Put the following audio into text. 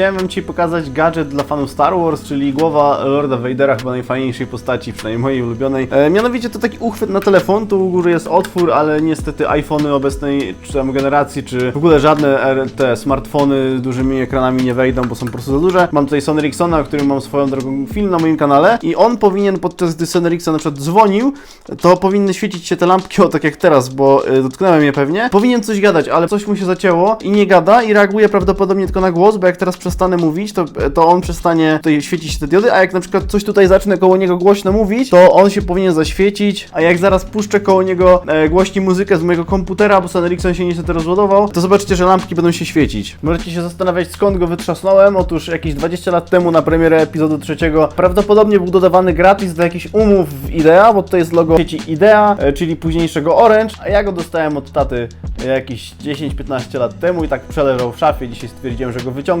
chciałem dzisiaj pokazać gadżet dla fanów Star Wars, czyli głowa Lorda Vadera, chyba najfajniejszej postaci, przynajmniej mojej ulubionej. E, mianowicie to taki uchwyt na telefon, tu u góry jest otwór, ale niestety iPhony obecnej czy tam generacji, czy w ogóle żadne te smartfony z dużymi ekranami nie wejdą, bo są po prostu za duże. Mam tutaj Sony Ericssona, o którym mam swoją drogą film na moim kanale i on powinien podczas gdy Sony Ericsson na przykład dzwonił, to powinny świecić się te lampki, o tak jak teraz, bo y, dotknąłem je pewnie. Powinien coś gadać, ale coś mu się zacięło i nie gada i reaguje prawdopodobnie tylko na głos, bo jak teraz przestanę mówić, to, to on przestanie tutaj świecić te diody, a jak na przykład coś tutaj zacznę koło niego głośno mówić, to on się powinien zaświecić, a jak zaraz puszczę koło niego e, muzykę z mojego komputera, bo Sony Ericsson się niestety rozładował, to zobaczycie, że lampki będą się świecić. Możecie się zastanawiać skąd go wytrzasnąłem, otóż jakieś 20 lat temu na premierę epizodu trzeciego prawdopodobnie był dodawany gratis do jakichś umów w Idea, bo tutaj jest logo sieci Idea, e, czyli późniejszego Orange, a ja go dostałem od taty jakieś 10-15 lat temu i tak przeleżał w szafie, dzisiaj stwierdziłem, że go wyciągnę